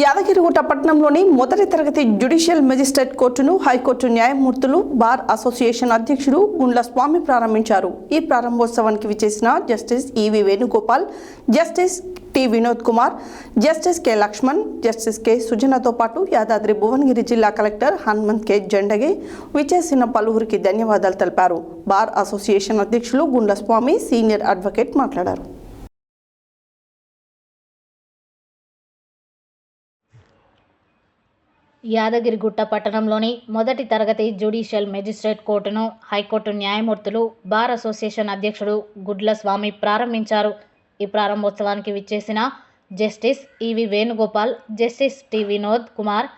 యాదగిరిగుట్ట పట్టణంలోని మొదటి తరగతి జ్యుడిషియల్ మెజిస్ట్రేట్ కోర్టును హైకోర్టు న్యాయమూర్తులు బార్ అసోసియేషన్ అధ్యక్షుడు గుండ్ల స్వామి ప్రారంభించారు. ఈ ప్రారంభోత్సవానికి విచ్చేసిన justice E V Venugopal justice T Vinod Kumar justice K Lakshman justice K సుజనతో పాటు యాదాద్రి భువనగిరి జిల్లా కలెక్టర్ హనుమంత్ కె జెండగే విచ్చేసిన పలువురికి ధన్యవాదాలు తెలిపారు. బార్ అసోసియేషన్ అధ్యక్షులు గుండ్ల స్వామి సీనియర్ అడ్వకేట్ మాట్లాడారు. యాదగిరిగుట్ట పట్టణంలోని మొదటి తరగతి జ్యుడిషియల్ మెజిస్ట్రేట్ కోర్టును హైకోర్టు న్యాయమూర్తులు బార్ అసోసియేషన్ అధ్యక్షుడు గుడ్ల స్వామి ప్రారంభించారు. ఈ ప్రారంభోత్సవానికి విచ్చేసిన justice E V Venugopal justice T Vinod Kumar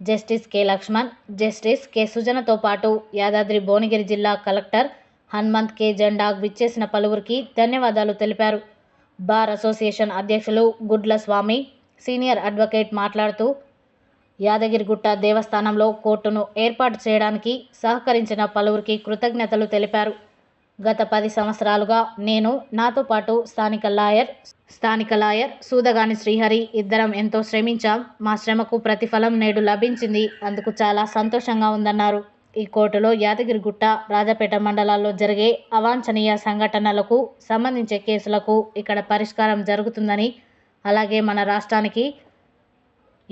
justice K Lakshman justice K సుజనతో పాటు యాదాద్రి భువనగిరి జిల్లా కలెక్టర్ హనుమంత్ కె జెండా విచ్చేసిన పలువురికి ధన్యవాదాలు తెలిపారు. బార్ అసోసియేషన్ అధ్యక్షులు గుడ్ల స్వామి సీనియర్ అడ్వకేట్ మాట్లాడుతూ యాదగిరిగుట్ట దేవస్థానంలో కోర్టును ఏర్పాటు చేయడానికి సహకరించిన పలువురికి కృతజ్ఞతలు తెలిపారు. గత పది సంవత్సరాలుగా నేను నాతో పాటు స్థానిక లాయర్ స్థానిక లాయర్ సూదగాని శ్రీహరి ఇద్దరం ఎంతో శ్రమించాం. మా శ్రమకు ప్రతిఫలం నేడు లభించింది. అందుకు చాలా సంతోషంగా ఉందన్నారు. ఈ కోర్టులో యాదగిరిగుట్ట రాజపేట మండలాల్లో జరిగే అవాంఛనీయ సంఘటనలకు సంబంధించే కేసులకు ఇక్కడ పరిష్కారం జరుగుతుందని అలాగే మన రాష్ట్రానికి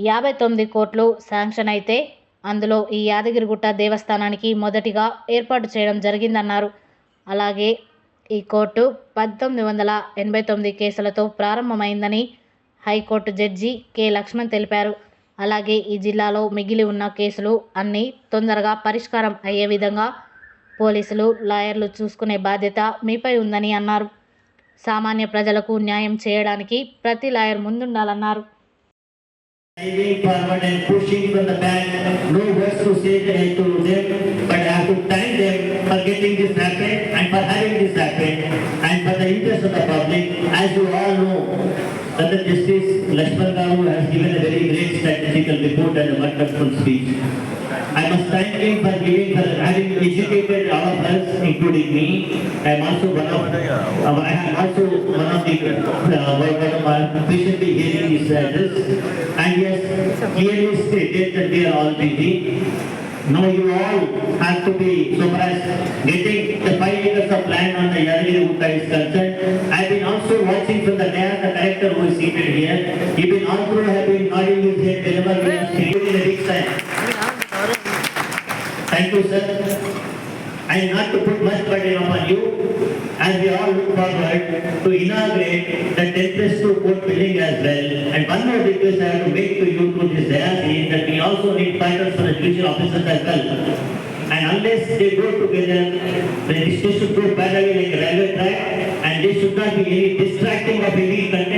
యాభై తొమ్మిది కోట్లు శాంక్షన్ అయితే అందులో ఈ యాదగిరిగుట్ట దేవస్థానానికి మొదటిగా ఏర్పాటు చేయడం జరిగిందన్నారు. అలాగే ఈ కోర్టు పంతొమ్మిది వందల ఎనభై తొమ్మిది కేసులతో ప్రారంభమైందని హైకోర్టు జడ్జి కె. లక్ష్మణ్ తెలిపారు. అలాగే ఈ జిల్లాలో మిగిలి ఉన్న కేసులు అన్నీ తొందరగా పరిష్కారం అయ్యే విధంగా పోలీసులు లాయర్లు చూసుకునే బాధ్యత మీపై ఉందని అన్నారు. సామాన్య ప్రజలకు న్యాయం చేయడానికి ప్రతి లాయర్ ముందుండాలన్నారు. Driving forward and pushing from the back, no words to say to them, but I have to thank them for getting this happen and for having this happen and for the interest of the public. As you all know, that the Justice Lakshman Garu has given a very great statistical report and a wonderful speech. I must thank him for giving, for having educated all of us, including me. I am also one of, uh, I also one of the, uh, my patiently hearing his address. And has clearly stated that we are all busy. Now you all have to be, so far as getting the five acres of land on the Yadagiri Gutta is concerned. I've been also watching from the mayor, the director who is seated here. He been all through have been nodding his head whenever we are speaking in a big sign. Thank you, sir. And not to put much burden upon you, as we all look forward to inaugurate the ten plus two court building as well. And one more request I have to make to you to this is that we also need fighters for the judicial officers as well. And unless they go together, then this should go parallel like a railway track, and this should not be any distracting of any content